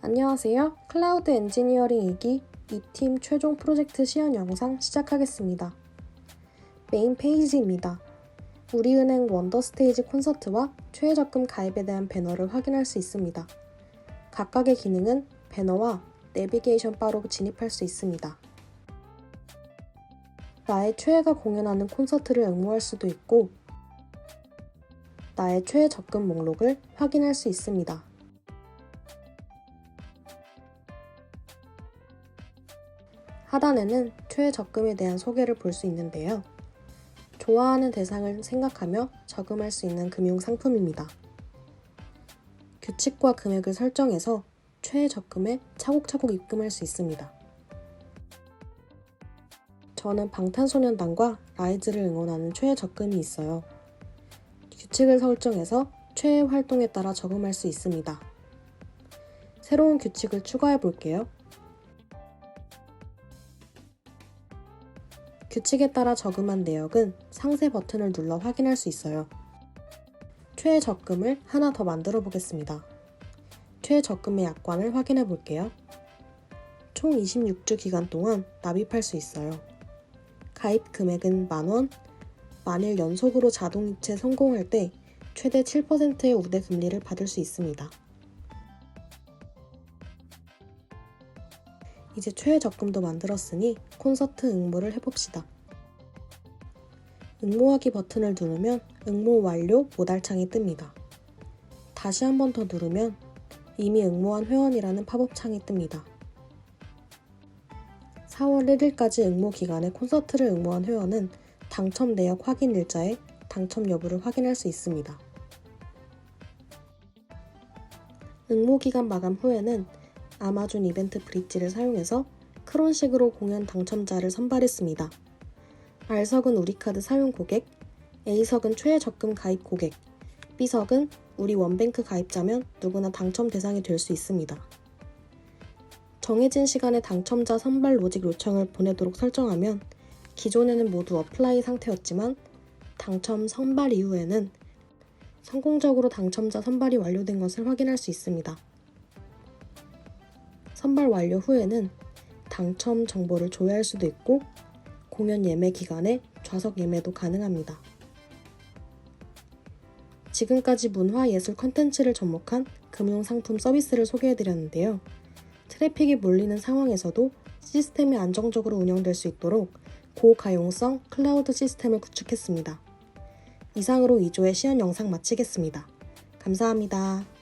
안녕하세요. 클라우드 엔지니어링 2기 2팀 최종 프로젝트 시연 영상 시작하겠습니다. 메인 페이지입니다. 우리은행 원더스테이지 콘서트와 최저금 가입에 대한 배너를 확인할 수 있습니다. 각각의 기능은 배너와 내비게이션 바로 진입할 수 있습니다. 나의 최애가 공연하는 콘서트를 응모할 수도 있고, 나의 최애 적금 목록을 확인할 수 있습니다. 하단에는 최애 적금에 대한 소개를 볼 수 있는데요. 좋아하는 대상을 생각하며 저금할 수 있는 금융 상품입니다. 규칙과 금액을 설정해서 최애 적금에 차곡차곡 입금할 수 있습니다. 저는 방탄소년단과 라이즈를 응원하는 최애 적금이 있어요. 규칙을 설정해서 최애 활동에 따라 저금할 수 있습니다. 새로운 규칙을 추가해 볼게요. 규칙에 따라 저금한 내역은 상세 버튼을 눌러 확인할 수 있어요. 최애 적금을 하나 더 만들어 보겠습니다. 최애 적금의 약관을 확인해 볼게요. 총 26주 기간 동안 납입할 수 있어요. 가입 금액은 만원, 만일 연속으로 자동이체 성공할 때 최대 7%의 우대 금리를 받을 수 있습니다. 이제 최애 적금도 만들었으니 콘서트 응모를 해봅시다. 응모하기 버튼을 누르면 응모 완료 모달창이 뜹니다. 다시 한 번 더 누르면 이미 응모한 회원이라는 팝업 창이 뜹니다. 4월 1일까지 응모 기간에 콘서트를 응모한 회원은 당첨 내역 확인 일자에 당첨 여부를 확인할 수 있습니다. 응모 기간 마감 후에는 아마존 이벤트 브릿지를 사용해서 크론식으로 공연 당첨자를 선발했습니다. R석은 우리카드 사용 고객, A석은 최애 적금 가입 고객, B석은 우리 원뱅크 가입자면 누구나 당첨 대상이 될 수 있습니다. 정해진 시간에 당첨자 선발 로직 요청을 보내도록 설정하면 기존에는 모두 어플라이 상태였지만 당첨 선발 이후에는 성공적으로 당첨자 선발이 완료된 것을 확인할 수 있습니다. 선발 완료 후에는 당첨 정보를 조회할 수도 있고 공연 예매 기간에 좌석 예매도 가능합니다. 지금까지 문화 예술 컨텐츠를 접목한 금융 상품 서비스를 소개해드렸는데요. 트래픽이 몰리는 상황에서도 시스템이 안정적으로 운영될 수 있도록 고가용성 클라우드 시스템을 구축했습니다. 이상으로 2조의 시연 영상 마치겠습니다. 감사합니다.